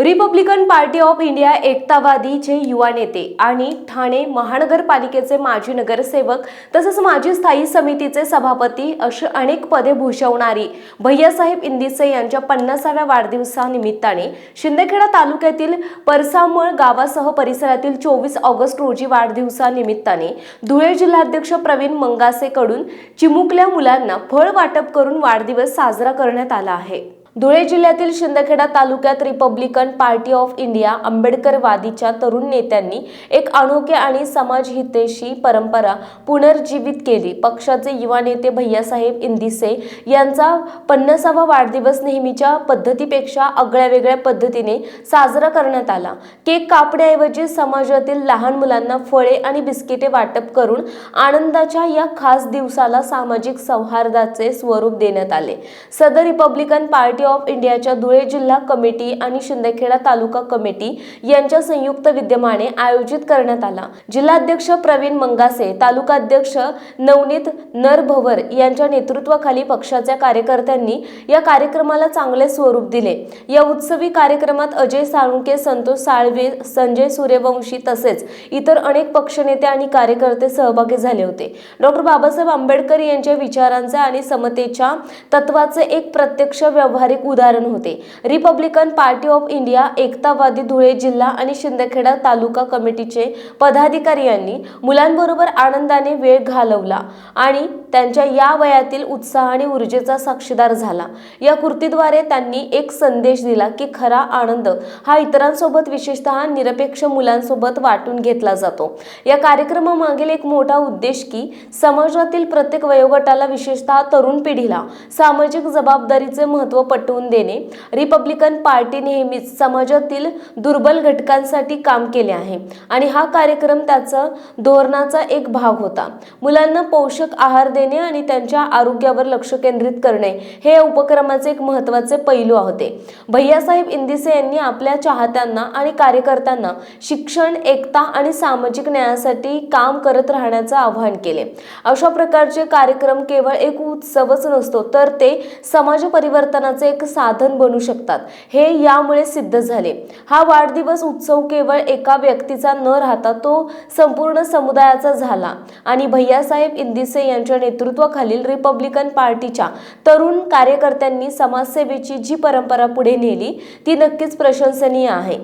Republican Party of India एकतावादीचे युवा नेते आणि ठाणे महानगरपालिकेचे माजी नगरसेवक तसंच माजी स्थायी समितीचे सभापती अशी अनेक पदे भूषवणारी भैयासाहेब इंदिसे यांच्या पन्नासाव्या वाढदिवसानिमित्ताने शिंदखेडा तालुक्यातील परसामळ गावासह परिसरातील चोवीस ऑगस्ट रोजी वाढदिवसानिमित्ताने धुळे जिल्हाध्यक्ष प्रवीण मंगासेकडून चिमुकल्या मुलांना फळ वाटप करून वाढदिवस साजरा करण्यात आला आहे. धुळे जिल्ह्यातील शिंदखेडा तालुक्यात रिपब्लिकन पार्टी ऑफ इंडिया आंबेडकरवादीच्या तरुण नेत्यांनी एक अनोखे आणि समाजहितेशी परंपरा पुनर्जीवित केली. पक्षाचे युवा नेते भैयासाहेब इंदिसे यांचा पन्नासावा वाढदिवस नेहमीच्या पद्धतीपेक्षा आगळ्या वेगळ्या पद्धतीने साजरा करण्यात आला. केक कापण्याऐवजी समाजातील लहान मुलांना फळे आणि बिस्किटे वाटप करून आनंदाच्या या खास दिवसाला सामाजिक सौहार्दाचे स्वरूप देण्यात आले. सदर रिपब्लिकन पार्टी पार्टी ऑफ इंडियाच्या धुळे जिल्हा कमिटी आणि शिंदखेडा तालुका कमिटी यांच्या संयुक्त विद्यमाने आयोजित करण्यात आला. जिल्हाध्यक्ष प्रवीण मंगासे तालुकाध्यक्ष नवनीत नरभवर यांच्या नेतृत्वाखाली पक्षाच्या कार्यकर्त्यांनी या कार्यक्रमाला चांगले स्वरूप दिले. या उत्सवी कार्यक्रमात अजय साळुंके संतोष साळवे संजय सूर्यवंशी तसेच इतर अनेक पक्षनेते आणि कार्यकर्ते सहभागी झाले होते. डॉक्टर बाबासाहेब आंबेडकर यांच्या विचारांचे आणि समतेच्या तत्वाचे एक प्रत्यक्ष व्यवहार व्यवहारिक उदाहरण होते. Republican Party of India एकतावादी Dhule जिल्हा आणि शिंदखेडा तालुका कमिटीचे पदाधिकारी यांनी मुलांबरोबर आनंदाने वेळ घालवला आणि त्यांच्या या वयातील उत्साह आणि ऊर्जेचा साक्षीदार झाला. या कृतीद्वारे त्यांनी एक संदेश दिला की खरा आनंद हा इतरांसोबत विशेषतः निरपेक्ष मुलांसोबत वाटून घेतला जातो. या कार्यक्रमामागील एक मोठा उद्देश की समाजातील प्रत्येक वयोगटाला विशेषतः तरुण पिढीला सामाजिक जबाबदारीचे महत्त्व पटवून देणे. रिपब्लिकन पार्टी नेहमीच समाजातील दुर्बल घटकांसाठी काम केले आहे. आणि हा कार्यक्रम त्याचा धोरणाचा एक भाग होता. मुलांना पोषक आहार देणे आणि त्यांच्या आरोग्यावर लक्ष केंद्रित करणे हे या उपक्रमाचे एक महत्त्वाचे पैलू होते. भैयासाहेब इंदिसे यांनी आपल्या चाहत्यांना आणि कार्यकर्त्यांना शिक्षण एकता आणि सामाजिक न्यायासाठी काम करत राहण्याचं आवाहन केले. अशा प्रकारचे कार्यक्रम केवळ एक उत्सवच नसतो तर ते समाज परिवर्तनाचे एक साधन बनू शकतात. हे यामुळे सिद्ध झाले. हा वाढदिवस उत्सव केवळ एका व्यक्तीचा न राहता तो संपूर्ण समुदायाचा झाला. आणि भैयासाहेब इंदिसे यांच्या नेतृत्वाखालील रिपब्लिकन पार्टीच्या तरुण कार्यकर्त्यांनी समाजसेवेची जी परंपरा पुढे नेली ती नक्कीच प्रशंसनीय आहे.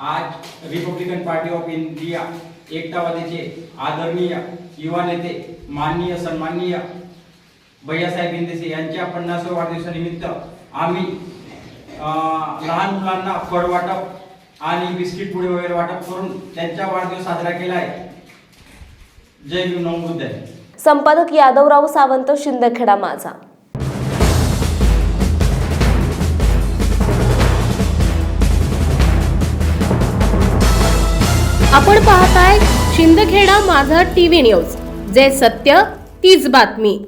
आज रिपब्लिकन पार्टी ऑफ इंडिया एकतावादीचे आदरणीय युवा नेते माननीय सन्माननीय भैयासाहेब इंदेसे यांच्या पन्नासव्या वाढदिवसानिमित्त आम्ही लहान मुलांना फळ वाटप आणि बिस्किट पुढे वगैरे वाटप करून त्यांचा वाढदिवस साजरा केला आहे. जय भीम संपादक यादवराव सावंत शिंदखेडा माझा. आपण पाहताय शिंदखेडा माझा टीव्ही न्यूज जे सत्य तीच बातमी.